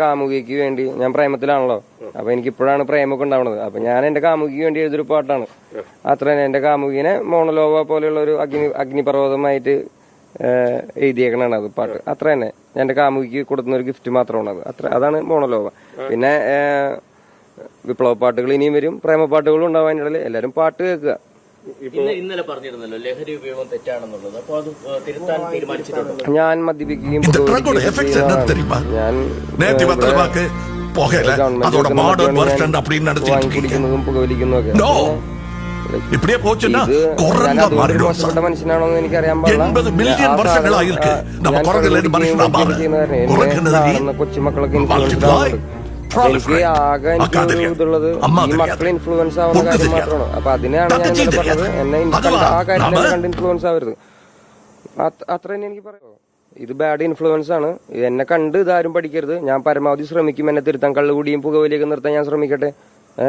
കാമുകിക്ക് വേണ്ടി ഞാൻ പ്രേമത്തിലാണല്ലോ. അപ്പൊ എനിക്ക് ഇപ്പോഴാണ് പ്രേമൊക്കെ ഉണ്ടാവുന്നത് അപ്പൊ ഞാൻ എന്റെ കാമുകിക്ക് വേണ്ടി എഴുതൊരു പാട്ടാണ്. അത്ര എന്റെ കാമുകിനെ മോണലോവ പോലെയുള്ള ഒരു അഗ്നി അഗ്നിപർവതമായിട്ട് എഴുതിയേക്കണാണ് അത് പാട്ട്. അത്ര തന്നെ. എന്റെ കാമുകിക്ക് കൊടുക്കുന്ന ഒരു ഗിഫ്റ്റ് മാത്രമാണ് അത്. അത്ര അതാണ് മോണലോവ. പിന്നെ വിപ്ലവ പാട്ടുകൾ ഇനിയും വരും. പ്രേമ പാട്ടുകളും ഉണ്ടാവാൻ ഇടയിൽ എല്ലാവരും പാട്ട് കേൾക്കുക. ഇന്നലെ പറഞ്ഞിരുന്നല്ലോ ഉപയോഗം തെറ്റാണെന്നുള്ളത്. അപ്പോൾ അത് തിരുത്താൻ ഞാൻ മദ്യപിക്കുകയും ഞാൻ എനിക്കറിയാൻ എൺപത് മില്യൺ വർഷങ്ങളായിരിക്കും കൊച്ചുമക്കളൊക്കെ എനിക്ക് ആകെ എനിക്ക് അക്കാദമിയ. ഇതുള്ളത് അമ്മ ഈ അറിയാതെ. മക്കൾ ഇൻഫ്ലുവൻസ് ആവുന്ന ഒന്നും കാര്യം മാത്രമാണ്. അപ്പൊ അതിനെയാണ് ഞാൻ ഇന്നലെ പറഞ്ഞത്. എന്നെ ആ കാര്യത്തിൽ കണ്ട് ഇൻഫ്ലുവൻസ് ആവരുത്. അത്- അത്ര തന്നെ എനിക്ക് പറയാം. ഇത് ബാഡ് ഇൻഫ്ലുവൻസ് ആണ്. ഇത് എന്നെ കണ്ട് ഇതാരും പഠിക്കരുത്. ഞാൻ പരമാവധി ശ്രമിക്കും. എന്നെ തിരുത്താൻ കള്ളുകൂടിയും പുകവലിയൊക്കെ നിർത്താൻ ഞാൻ ശ്രമിക്കട്ടെ.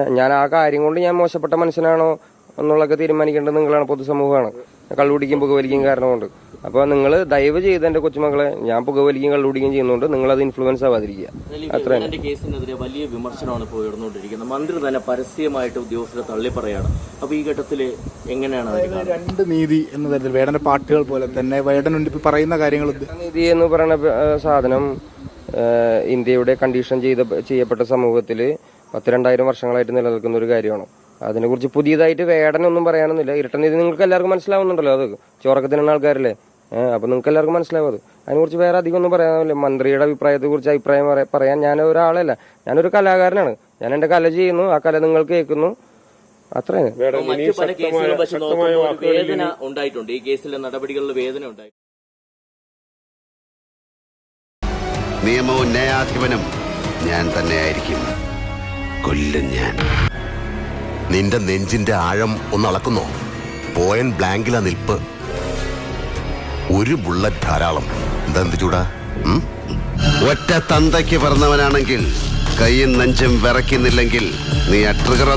ഞാൻ ആ കാര്യം കൊണ്ട് ഞാൻ മോശപ്പെട്ട മനുഷ്യനാണോ എന്നുള്ളതൊക്കെ തീരുമാനിക്കേണ്ടത് നിങ്ങളാണ് പൊതുസമൂഹമാണ്. കള്ളുകുടിക്കും പുകവലിക്കും കാരണം കൊണ്ട്. അപ്പോൾ നിങ്ങൾ ദയവ് ചെയ്ത് എന്റെ കൊച്ചുമക്കളെ ഞാൻ പുകവലിക്കുകയും കള്ളുടിക്കുകയും ചെയ്യുന്നുണ്ട് നിങ്ങൾ അത് ഇൻഫ്ലുവൻസ് ആവാതിരിക്കുക. അത്ര കേസിനെതിരെ വലിയ വിമർശനമാണ് ഇപ്പോൾ ഉയർന്നുകൊണ്ടിരിക്കുന്നത്. മന്ത്രി തന്നെ പരസ്യമായിട്ട് ഉദ്യോഗസ്ഥരെ തള്ളിപ്പറയാണ്. അപ്പൊ ഈ ഘട്ടത്തിൽ എങ്ങനെയാണ് രണ്ട് നീതി എന്ന തരത്തിൽ വേടന്റെ പാട്ടുകൾ പോലെ തന്നെ വേടൻ ഇപ്പൊ പറയുന്ന കാര്യങ്ങൾ നീതി എന്ന് പറയുന്ന സാധനം ഇന്ത്യയുടെ കണ്ടീഷൻ ചെയ്ത ചെയ്യപ്പെട്ട സമൂഹത്തിൽ പത്ത് രണ്ടായിരം വർഷങ്ങളായിട്ട് നിലനിൽക്കുന്ന ഒരു കാര്യമാണ്. അതിനെക്കുറിച്ച് പുതിയതായിട്ട് വേടനൊന്നും പറയാനൊന്നുമില്ല. ഇരട്ടനീതി നിങ്ങൾക്ക് എല്ലാവർക്കും മനസ്സിലാവുന്നുണ്ടല്ലോ അത്. ചോറക്കത്തിനുള്ള ആൾക്കാരല്ലേ? ഏഹ്, അപ്പൊ നിങ്ങൾക്ക് എല്ലാവർക്കും മനസ്സിലാവും അത്. അതിനെക്കുറിച്ച് വേറെ അധികം ഒന്നും പറയാനില്ല മന്ത്രിയുടെ അഭിപ്രായത്തെ കുറിച്ച് അഭിപ്രായം പറയാൻ ഞാൻ ഒരാളല്ല. ഞാനൊരു കലാകാരനാണ്. ഞാൻ എന്റെ കല ചെയ്യുന്നു. ആ കല നിങ്ങൾ കേൾക്കുന്നു. അത്രയാണ് മറ്റു പല കേസുകളും വെച്ച് നോക്കുമ്പോൾ ഒരു വേദന ഉണ്ടായിട്ടുണ്ട്. ഈ കേസിലെ നടപടികളിൽ വേദന ഉണ്ടായി. നിയമവും ന്യായാധിപനും ഞാൻ തന്നെയായിരിക്കും. കൊല്ലും ഞാൻ. നിന്റെ നെഞ്ചിന്റെ ആഴം ഒന്ന് അളക്കുന്നോ. പോയൻ ബ്ലാങ്കിലാ നിൽപ്പ്. ഒരു ബുള്ളറ്റ് ധാരാളം. എന്താ ചൂടാ? ഒറ്റ തന്തയ്ക്ക് പറഞ്ഞവനാണെങ്കിൽ കൈയും നെഞ്ചും വിറയ്ക്കുന്നില്ലെങ്കിൽ നീ ആ ട്രിഗർ